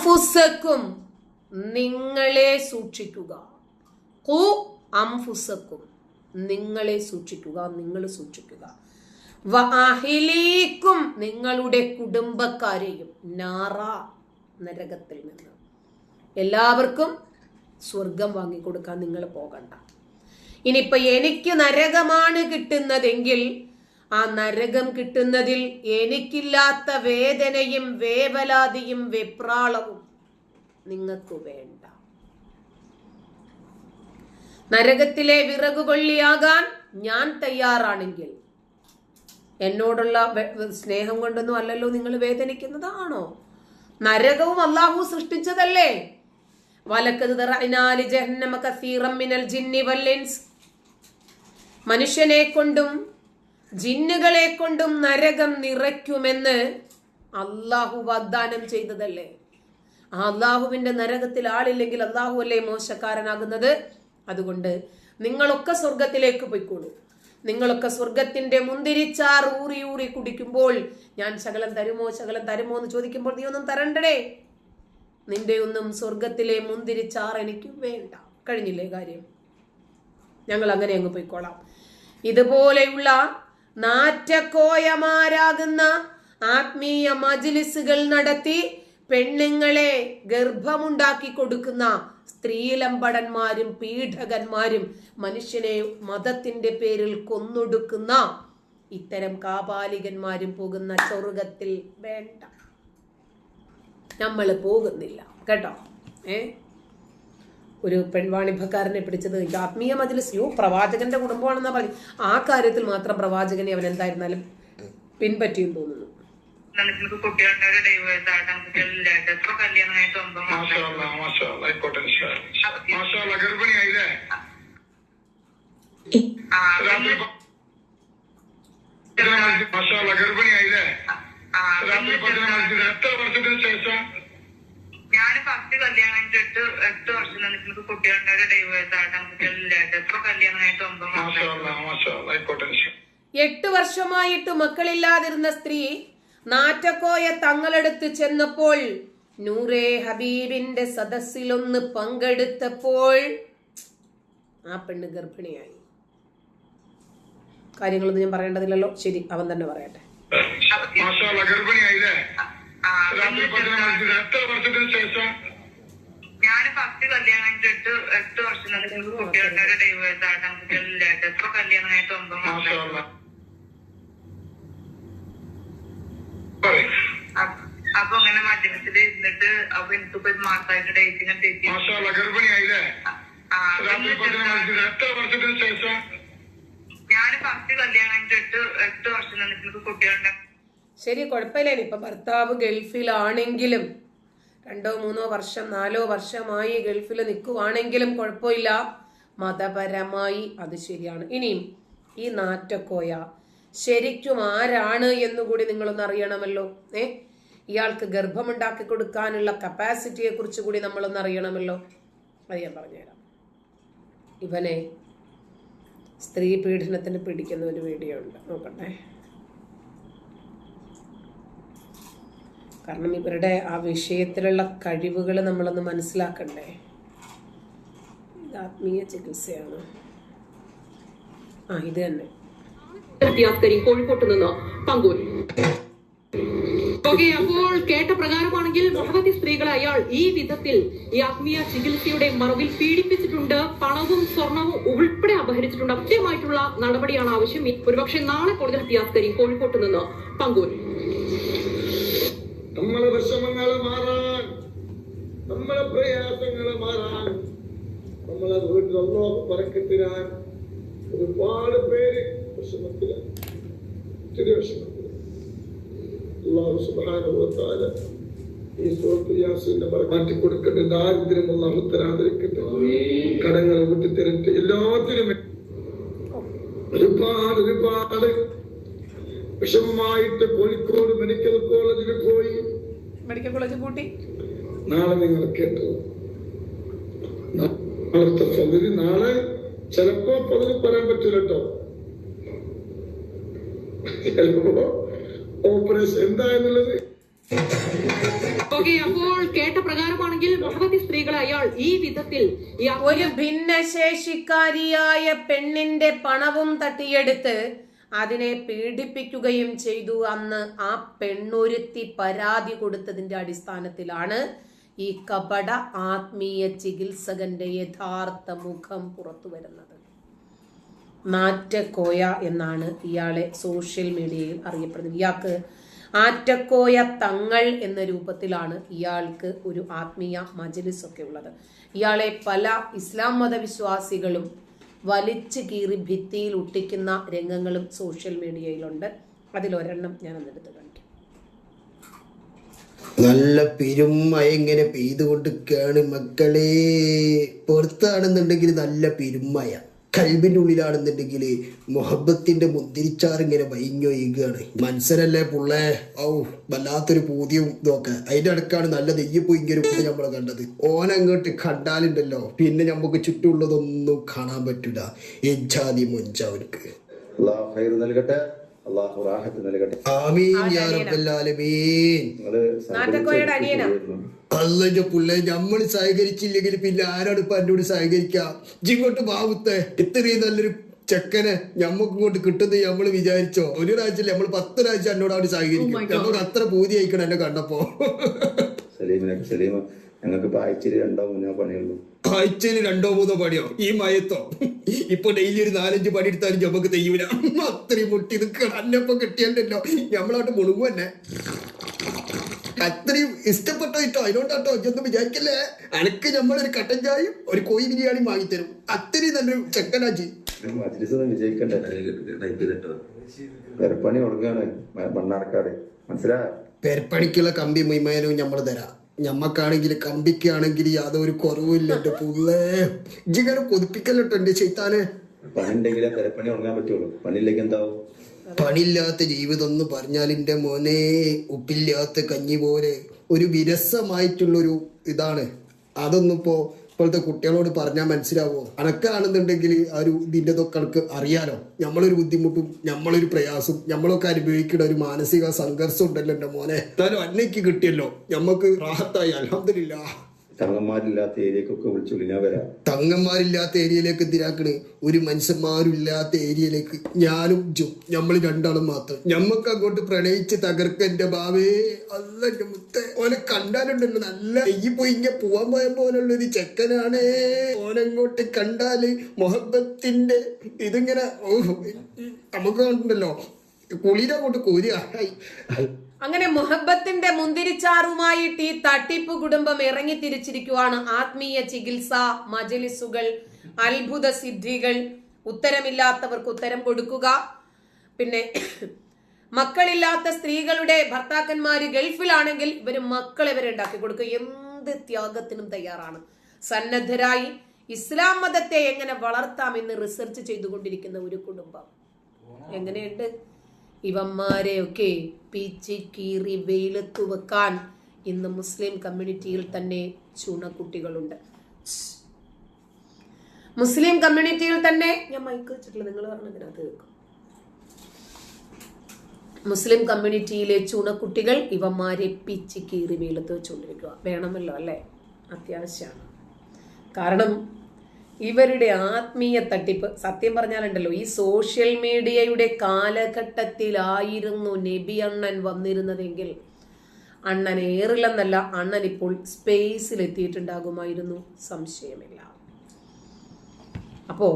അംഫുസക്കും. നിങ്ങളെ സൂക്ഷിക്കുക. കു അംഫുസക്കും. നിങ്ങളെ സൂക്ഷിക്കുക നിങ്ങൾ സൂക്ഷിക്കുക. വ അഹിലീക്കും നിങ്ങളുടെ കുടുംബക്കാരെയും നാറ നരകത്തിൽ നിന്ന്. എല്ലാവർക്കും സ്വർഗം വാങ്ങിക്കൊടുക്കാൻ നിങ്ങൾ പോകണ്ട. ഇനിയിപ്പൊ എനിക്ക് നരകമാണ് കിട്ടുന്നതെങ്കിൽ ആ നരകം കിട്ടുന്നതിൽ എനിക്കില്ലാത്ത വേദനയും വേവലാതിയും വെപ്രാളവും നിങ്ങൾക്ക് വേണ്ട. നരകത്തിലെ വിറകുകൊള്ളിയാകാൻ ഞാൻ തയ്യാറാണെങ്കിൽ എന്നോടുള്ള സ്നേഹം കൊണ്ടൊന്നും അല്ലല്ലോ നിങ്ങൾ വേദനിക്കുന്നതാണോ നരകവും അള്ളാഹു സൃഷ്ടിച്ചതല്ലേ? വലക്കത് ജഹന്നമ കസീറം മിനൽ ജിന്നി വല്ലിൻസ് മനുഷ്യനെ കൊണ്ടും ജിന്നുകളെ കൊണ്ടും നരകം നിറയ്ക്കുമെന്ന് അള്ളാഹു വാഗ്ദാനം ചെയ്തതല്ലേ? ആ അള്ളാഹുവിന്റെ നരകത്തിൽ ആളില്ലെങ്കിൽ അള്ളാഹു അല്ലേ മോശക്കാരനാകുന്നത്? അതുകൊണ്ട് നിങ്ങളൊക്കെ സ്വർഗത്തിലേക്ക് പോയിക്കോളൂ. നിങ്ങളൊക്കെ സ്വർഗത്തിന്റെ മുന്തിരിച്ചാർ ഊറി ഊറി കുടിക്കുമ്പോൾ ഞാൻ ശകലം തരുമോ ശകലം തരുമോ എന്ന് ചോദിക്കുമ്പോൾ നീ ഒന്നും തരണ്ടേ നിന്റെ ഒന്നും സ്വർഗത്തിലെ മുന്തിരിച്ചാർ എനിക്ക് വേണ്ട. കഴിഞ്ഞില്ലേ കാര്യം? ഞങ്ങൾ അങ്ങനെ അങ്ങ് പോയിക്കോളാം. ഇതുപോലെയുള്ള നാറ്റക്കോയമാരാകുന്ന ആത്മീയ മജിലിസുകൾ നടത്തി പെണ്ണുങ്ങളെ ഗർഭമുണ്ടാക്കി കൊടുക്കുന്ന സ്ത്രീലമ്പടന്മാരും പീഡകന്മാരും മനുഷ്യനെ മതത്തിന്റെ പേരിൽ കൊന്നൊടുക്കുന്ന ഇത്തരം കാപാലികന്മാരും പോകുന്ന സ്വർഗത്തിൽ വേണ്ട. നമ്മൾ പോകുന്നില്ല. കേട്ടോ? ഏ? ഒരു പെൺവാണിഭക്കാരനെ പിടിച്ചത്. ഇത് ആത്മീയ മജ്ലിസ്. യോ പ്രവാചകന്റെ കുടുംബമാണെന്നാ പറഞ്ഞു ആ കാര്യത്തിൽ മാത്രം പ്രവാചകനെ അവൻ എന്തായിരുന്നാലും പിൻപറ്റിയും തോന്നുന്നു. ഗർഭിണിയായില്ലേ? ആ, രാത്രി പ- പതിനൊന്ന് മാഷാ അല്ലാ, ഗർഭിണിയായില്ലേ? രാത്രി പതിനൊന്ന് മണിക്ക് എത്ര വർഷത്തിന് ശേഷം? ഞാൻ ഫസ്റ്റ് കല്യാണം കഴിഞ്ഞിട്ട് എട്ട് നിന്നിട്ട് കുട്ടികളുടെ ഡൈവേഴ്സ് ആയിട്ട് കുട്ടികളില്ലായിട്ട് ഇപ്പൊ കല്യാണം ഒമ്പത് മാസം അല്ലാ. എട്ട് വർഷമായിട്ട് മക്കളില്ലാതിരുന്ന സ്ത്രീ നാറ്റക്കോയ തങ്ങളെടുത്ത് ചെന്നപ്പോൾ നൂറേ ഹബീബിന്റെ സദസ്സിലൊന്ന് പങ്കെടുത്തപ്പോൾ ആ പെണ്ണ് ഗർഭിണിയായി. കാര്യങ്ങളൊന്നും ഞാൻ പറയേണ്ടതില്ലല്ലോ. ശരി അവൻ തന്നെ പറയട്ടെ. ഗർഭിണിയായില്ലേ? എത്ര വർഷത്തിന് ശേഷം ഞാൻ ഫസ്റ്റ് കല്യാണം കഴിഞ്ഞിട്ട് എട്ട് വർഷം നിന്നിട്ട് കുട്ടികളുടെ ഡൈവേഴ്സ് ആയിട്ട് കുട്ടികളില്ലായിട്ട് ഇപ്പൊ കല്യാണം കഴിഞ്ഞിട്ട് ഒമ്പത് മാഷാ മാസം. അപ്പ- അങ്ങനെ മജ്ലിസിൽ ഇരുന്നിട്ട് അപ്പൊ എനിക്കിപ്പോ ഒരു മാസമായിട്ട് ഡേറ്റ് ഇങ്ങനെ തെറ്റി ഗർഭിണിയായില്ലേ? എത്ര വർഷത്തിന് ശേഷം ഞാൻ ഫസ്റ്റ് കല്യാണം എട്ട് എട്ട് വർഷം നിന്നിട്ട് കുട്ടികളുടെ ശരി കുഴപ്പമില്ല. ഇപ്പൊ ഭർത്താവ് ഗൾഫിലാണെങ്കിലും രണ്ടോ മൂന്നോ വർഷം നാലോ വർഷമായി ഗൾഫിൽ നിൽക്കുവാണെങ്കിലും കുഴപ്പമില്ല. മതപരമായി അത് ശരിയാണ്. ഇനിയും ഈ നാറ്റക്കോയ ശരിക്കും ആരാണ് എന്നുകൂടി നിങ്ങളൊന്ന് അറിയണമല്ലോ. ഏ? ഇയാൾക്ക് ഗർഭമുണ്ടാക്കി കൊടുക്കാനുള്ള കപ്പാസിറ്റിയെ കുറിച്ച് കൂടി നമ്മളൊന്ന് അറിയണമല്ലോ. അത് ഞാൻ പറഞ്ഞുതരാം. ഇവനെ സ്ത്രീ പീഡനത്തിന് പിടിക്കുന്ന ഒരു വീഡിയോ ഉണ്ട്. നോക്കട്ടെ. കാരണം ഇവരുടെ ആ വിഷയത്തിലുള്ള കഴിവുകൾ നമ്മളൊന്ന് മനസ്സിലാക്കണ്ടേ? ഇത് ആത്മീയ ചികിത്സയാണ്. ആ ഇത് തന്നെ. കോഴിക്കോട്ട് നിന്ന് പങ്കുവരും ഓക്കെ അപ്പോൾ കേട്ട പ്രകാരമാണെങ്കിൽ നിരവധി സ്ത്രീകളെ അയാൾ ഈ വിധത്തിൽ ഈ ആത്മീയ ചികിത്സയുടെ മറവിൽ പീഡിപ്പിച്ചിട്ടുണ്ട്. പണവും സ്വർണവും ഉൾപ്പെടെ അപഹരിച്ചിട്ടുണ്ട്. അത്യമായിട്ടുള്ള നടപടിയാണ് ആവശ്യം. ഒരുപക്ഷെ നാളെ കൂടുതൽ അസ്കരി കോഴിക്കോട്ട് നിന്ന് പങ്കുവരും നമ്മളെ വിഷമങ്ങൾ മാറാൻ നമ്മളെ പ്രയാസങ്ങൾ മാറാൻ നമ്മളെ വീട്ടിൽ ഒന്നോ പറക്കത്തിനാൻ ഒരുപാട് പേര് ഈ മാറ്റി കൊടുക്കട്ടെ ദാരിദ്ര്യം അള്ളാഹു തരാതിരിക്കട്ടെ വിട്ടു തരട്ടെ എല്ലാത്തിനും ഒരുപാട് ഒരുപാട് വിഷമമായിട്ട് കോഴിക്കോട് മെഡിക്കൽ കോളേജിൽ പോയി മെഡിക്കൽ കോളേജ് കൂട്ടി നാളെ നിങ്ങൾ കേട്ടു. നാളത്തെ പകുതി നാളെ ചിലപ്പോ പകുതി പറയാൻ പറ്റില്ല കേട്ടോ. ചിലപ്പോ ഓപ്പറേഷൻ എന്താ എന്നുള്ളത് ഓക്കെ അപ്പോൾ കേട്ട പ്രകാരമാണെങ്കിൽ ഭഗവതി സ്ത്രീകളെ അയാൾ ഈ വിധത്തിൽ ഒരു ഭിന്നശേഷിക്കാരിയായ പെണ്ണിന്റെ പണവും തട്ടിയെടുത്ത് അതിനെ പീഡിപ്പിക്കുകയും ചെയ്തു. അന്ന് ആ പെണ്ണൊരുത്തി പരാതി കൊടുത്തതിന്റെ അടിസ്ഥാനത്തിലാണ് ഈ കപട ആത്മീയ ചികിത്സകന്റെ യഥാർത്ഥ മുഖം പുറത്തു വരുന്നത്. നാറ്റക്കോയ എന്നാണ് ഇയാളെ സോഷ്യൽ മീഡിയയിൽ അറിയപ്പെടുന്നത്. ഇയാൾക്ക് ആറ്റക്കോയ തങ്ങൾ എന്ന രൂപത്തിലാണ് ഇയാൾക്ക് ഒരു ആത്മീയ മജലിസ് ഒക്കെ ഉള്ളത്. ഇയാളെ പല ഇസ്ലാം മതവിശ്വാസികളും വലിച്ചു കീറി ഭിത്തിയിൽ ഒട്ടിക്കുന്ന രംഗങ്ങളും സോഷ്യൽ മീഡിയയിലുണ്ട്. അതിലൊരെണ്ണം ഞാൻ അന്നെടുത്ത് കാണിക്കാം. നല്ല പെരുമഴ ഇങ്ങനെ പെയ്തുകൊണ്ടിരിക്കുകയാണ് മക്കളെ. പുറത്താണെന്നുണ്ടെങ്കിൽ നല്ല പെരുമഴ. കൽബിന്റെ ഉള്ളിലാണെന്നുണ്ടെങ്കിൽ മുഹബത്തിന്റെ മുന്തിരിച്ചാറിങ്ങനെ വൈഞ്ഞൊഴുകുകയാണ് മനസ്സിലല്ലേ പുള്ളേ? ഔ വല്ലാത്തൊരു പൂതിയും ഇതൊക്കെ. അതിന്റെ അടുക്കാണ് നല്ല നെയ്യപ്പോ ഇങ്ങനെ പൂതി നമ്മൾ കണ്ടത്. ഓനങ്ങോട്ട് കണ്ടാലുണ്ടല്ലോ. പിന്നെ നമുക്ക് ചുറ്റുമുള്ളതൊന്നും കാണാൻ പറ്റൂല. എജാതി മുഞ്ചവർക്ക്. അവർക്ക് നൽകട്ടെ. അള്ളാഹു റാഹത്ത് നൽകട്ടെ ആമീൻ യാ റബ്ബൽ ആലമീൻ നിങ്ങൾ നാറ്റക്കോയുടെ അനിയനാ. അല്ലന്റെ പുള്ള നമ്മൾ സഹകരിച്ചില്ലെങ്കിൽ പിന്നെ ആരാണ് ഇപ്പൊ എന്നോട് സഹകരിക്കാം? ഇങ്ങോട്ട് ബാബുത്തെ ഇത്രയും നല്ലൊരു ചെക്കനെ ഞമ്മക്ക് ഇങ്ങോട്ട് കിട്ടുന്നത് നമ്മൾ വിചാരിച്ചോ? ഒരു പ്രാവശ്യം നമ്മൾ പത്ത് പ്രാവശ്യം എന്നോട് അവിടെ സഹകരിക്കും. നമുക്ക് അത്ര പൂതി അയക്കണം എന്നെ കണ്ടപ്പോ. സലീമിനൊക്കെ സലീം ഞങ്ങൾക്ക് ഇപ്പൊ ആഴ്ചയിൽ രണ്ടോ മൂന്നോ പണിയുള്ളൂ. ആഴ്ചയിൽ രണ്ടോ മൂന്നോ പണിയോ? ഈ മയത്തോ? ഇപ്പൊ ഡെയിലി ഒരു നാലഞ്ച് പണി എടുത്താലും നമുക്ക് തെയ്യൂല. അത്രയും മുട്ടി ഇത് അന്നപ്പം കിട്ടിയല്ലോ ഞമ്മളോട്ട് മുಳುകും തന്നെ അത്രയും ഇഷ്ടപ്പെട്ടോ ഇട്ടോ? അതിനോട്ടോ ഇതൊന്നും വിചാരിക്കല്ലേ? അനക്ക് നമ്മളൊരു കട്ടൻ ചായയും ഒരു കോഴി ബിരിയാണി വാങ്ങിത്തരും അത്രയും നല്ലൊരു ചെക്കനാജി ഒന്നും വിജയിക്കണ്ടേ. പെരപ്പണി തുടങ്ങുകയാണ് മണ്ണാർക്കാട്. മനസ്സിലായോ? പെരപ്പണിക്കുള്ള കമ്പി മൈമേനവും നമ്മൾ തരാം. ഞമ്മക്കാണെങ്കിൽ കമ്പിക്കാണെങ്കിൽ യാതൊരു കുറവുമില്ല എന്റെ പുള്ളേ. ഇജിങ്ങനെ കൊതിപ്പിക്കല്ലോ എന്റെ ചെയ്താനെ പറ്റുള്ളൂ. പണിയിലേക്ക് എന്താവും? പണിയില്ലാത്ത ജീവിതം എന്ന് പറഞ്ഞാൽ എന്റെ മോനെ ഉപ്പില്ലാത്ത കഞ്ഞി പോലെ ഒരു വിരസമായിട്ടുള്ളൊരു ഇതാണ്. അതൊന്നും ഇപ്പോഴത്തെ കുട്ടികളോട് പറഞ്ഞാൽ മനസ്സിലാവുമോ അണക്കാണെന്നുണ്ടെങ്കിൽ ആ ഒരു ഇതിന്റെ ഇതൊക്കെ കണക്ക് അറിയാലോ? നമ്മളൊരു ബുദ്ധിമുട്ടും നമ്മളൊരു പ്രയാസം നമ്മളൊക്കെ അനുഭവിക്കുന്ന ഒരു മാനസിക സംഘർഷം ഉണ്ടല്ലോ എന്റെ മോനെ. എന്തായാലും അന്നയ്ക്ക് കിട്ടിയല്ലോ. നമുക്ക് റാഹത്തായി. അലഹമില്ല തങ്ങന്മാരില്ലാത്ത ഏരിയക്കൊക്കെ വിളിച്ചു ഞാൻ വരാം. തങ്ങന്മാരില്ലാത്ത ഏരിയയിലേക്ക് എന്തിനാക്കണ് ഒരു മനുഷ്യന്മാരില്ലാത്ത ഏരിയയിലേക്ക്. ഞാനും ജോ നമ്മൾ രണ്ടാളും മാത്രം. ഞമ്മക്ക് അങ്ങോട്ട് പ്രണയിച്ച് തകർക്ക എന്റെ ബാവേ. അല്ല എന്റെ മുത്ത. ഓനെ കണ്ടാലുണ്ടല്ലോ നല്ല ഈ പോയി ഇങ്ങനെ പോവാൻ പോയ പോലുള്ള ഒരു ചെക്കനാണേ. ഓനങ്ങോട്ട് കണ്ടാൽ മൊഹബത്തിന്റെ ഇതിങ്ങനെ നമുക്ക് ഉണ്ടല്ലോ കുളിരങ്ങോട്ട് കോരുക. അങ്ങനെ മുഹബത്തിന്റെ മുന്തിരിച്ചാറുമായിട്ട് ഈ തട്ടിപ്പ് കുടുംബം ഇറങ്ങി തിരിച്ചിരിക്കുവാണ് ആത്മീയ ചികിത്സ മജലിസുകൾ അത്ഭുത സിദ്ധികൾ. ഉത്തരമില്ലാത്തവർക്ക് ഉത്തരം കൊടുക്കുക. പിന്നെ മക്കളില്ലാത്ത സ്ത്രീകളുടെ ഭർത്താക്കന്മാര് ഗൾഫിലാണെങ്കിൽ ഇവർ മക്കളെ ഇവരെ ഉണ്ടാക്കി കൊടുക്കുക എന്ത് ത്യാഗത്തിനും തയ്യാറാണ്. സന്നദ്ധരായി ഇസ്ലാം മതത്തെ എങ്ങനെ വളർത്താമെന്ന് റിസർച്ച് ചെയ്തുകൊണ്ടിരിക്കുന്ന ഒരു കുടുംബം. എങ്ങനെയുണ്ട്? ഇവന്മാരെയൊക്കെ പീച്ചി കീറി വെയിലത്തു വെക്കാൻ ഇന്ന് മുസ്ലിം കമ്മ്യൂണിറ്റിയിൽ തന്നെ ചുണക്കുട്ടികളുണ്ട്. മുസ്ലിം കമ്മ്യൂണിറ്റിയിൽ തന്നെ ഞാൻ മൈക്ക് വെച്ചിട്ടില്ല നിങ്ങൾ പറഞ്ഞതിനകത്ത് കേൾക്കും. മുസ്ലിം കമ്മ്യൂണിറ്റിയിലെ ചുണക്കുട്ടികൾ ഇവന്മാരെ പിച്ചി കീറി വെയിലത്ത് വെച്ചുകൊണ്ടിരിക്കുക വേണമല്ലോ അല്ലേ? അത്യാവശ്യമാണ്. കാരണം ഇവരുടെ ആത്മീയ തട്ടിപ്പ്. സത്യം പറഞ്ഞാലുണ്ടല്ലോ ഈ സോഷ്യൽ മീഡിയയുടെ കാലഘട്ടത്തിലായിരുന്നു നബി അണ്ണൻ വന്നിരുന്നതെങ്കിൽ അണ്ണൻ ഏറില്ലെന്നല്ല അണ്ണൻ ഇപ്പോൾ സ്പേസിൽ എത്തിയിട്ടുണ്ടാകുമായിരുന്നു. സംശയമില്ല. അപ്പോ